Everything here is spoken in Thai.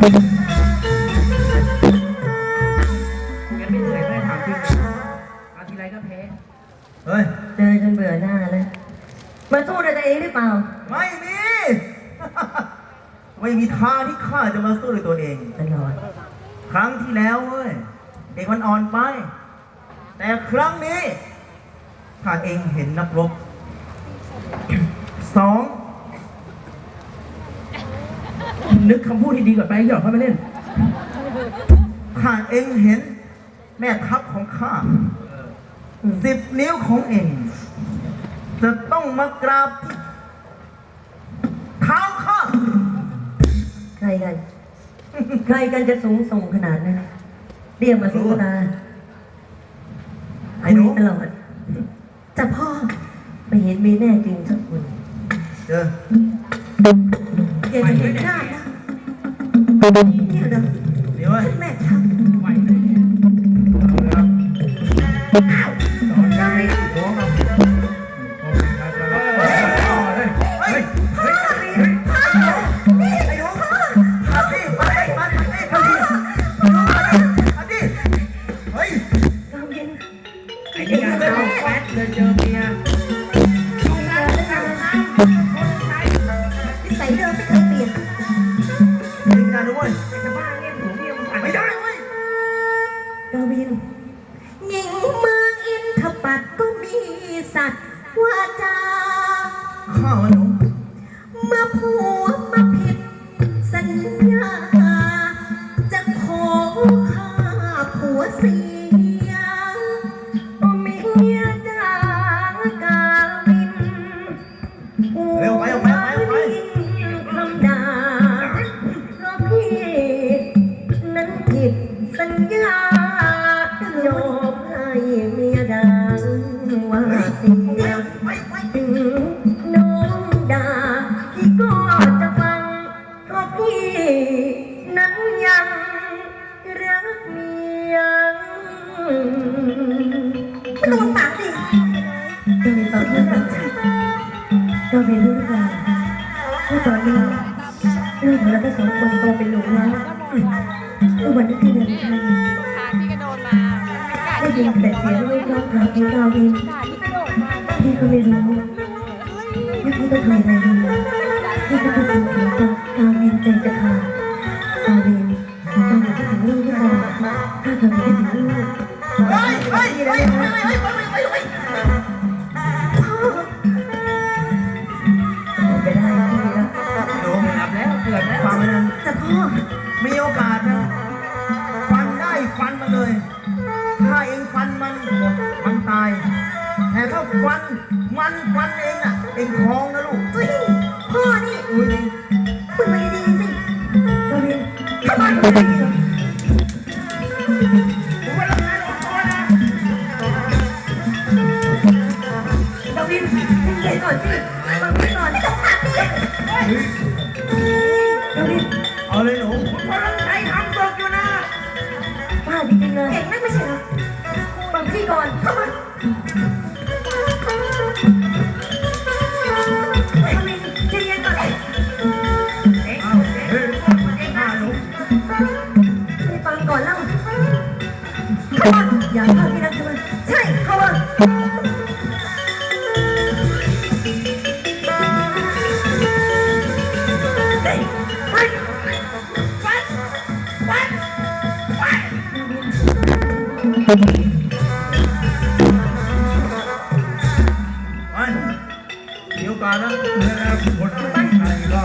แกไม่เหนื่อยไม่ถามจริงเอาทีไรก็แพ้ เฮ้ย เจอจนเบื่อหน้าเลยมาสู้ด้วยตัวเองหรือเปล่า ไม่มี ไม่มีทางที่ข้าจะมาสู้ด้วยตัวเอง ตลอด ครั้งที่แล้วเว้ย เด็กมันอ่อนไป แต่ครั้งนี้ข้าเองเห็นนักรบ สอง นึกคำพูดที่ดีกว่าไปหยอกเข้ามาเล่น ข้าเองเห็น แม่ทัพของข้าสิบนิ้วของเอง จะต้องมากราบที่เท้าข้า ใครกัน ใครกันจะสูงส่งขนาดนั้นเรียกมาสิตาไอ้หนู คุยตลอดจะพ่อไม่เห็นมีแน่จริงสักคน เจอ อยากจะเห็นหน้า บนเดี๋ยวนะเดี๋ยวท่านแม่ทัพไหวเลยเนี่ยครับตอนนี้ขอครับเจอเมีย สัตว์ว่าจาข้าวหนู น้องด่าพี่ก็จะฟังเพราะพี่นั้นยังรักเมียก็ต้องตัดดิก็มีตอนนี้ก็มีรู้หรือเปล่าว่าตอนนี้ลูกของเราทั้งสองคนโตเป็นหนุ่มแล้วทุกวันนี้พี่เดินทางขาพี่กระโดดมาได้ยินแต่เสียงลูกร้องถามเพลงดาวินขาพี่กระโดดมาพี่ก็ไม่รู้ ว่าพี่ต้องทำอะไรดีพี่ก็ต้องถึงถึงจะกาวินใจจะขาดกาวินกาวินคิดถึงลูกหรือเปล่าถ้ากาวินคิดถึงลูกเฮ้ยเฮ้ยเฮ้ยเฮ้ยเฮ้ยเฮ้ยเฮ้ยเฮ้ยจะได้พี่แล้วหนูหลับแล้วเกือบแล้วฟังไว้นะจะพ่อมีโอกาสนะ ฟัน มันฟันเองอะเองท้องนะลูกเฮ้ยพ่อนี่อุ้ยคุยมาดีๆสิกาวินทำไมถึงได้ยินเหรอผมว่าเรางานออกตัวนะกาวินใจเย็นก่อนสิฟังพี่ก่อนไม่ต้องหักดิกาวินเอาเลยหนูผมกำลังใช้ทำตกอยู่นะป้าจริงๆเลยเก่งนักไม่ใช่เหรอฟังพี่ก่อน อย่าพลาดไม่รักเธอใช่เขาอะไปเดี๋ยวก่อนนะเมื่อคนตั้งใจก็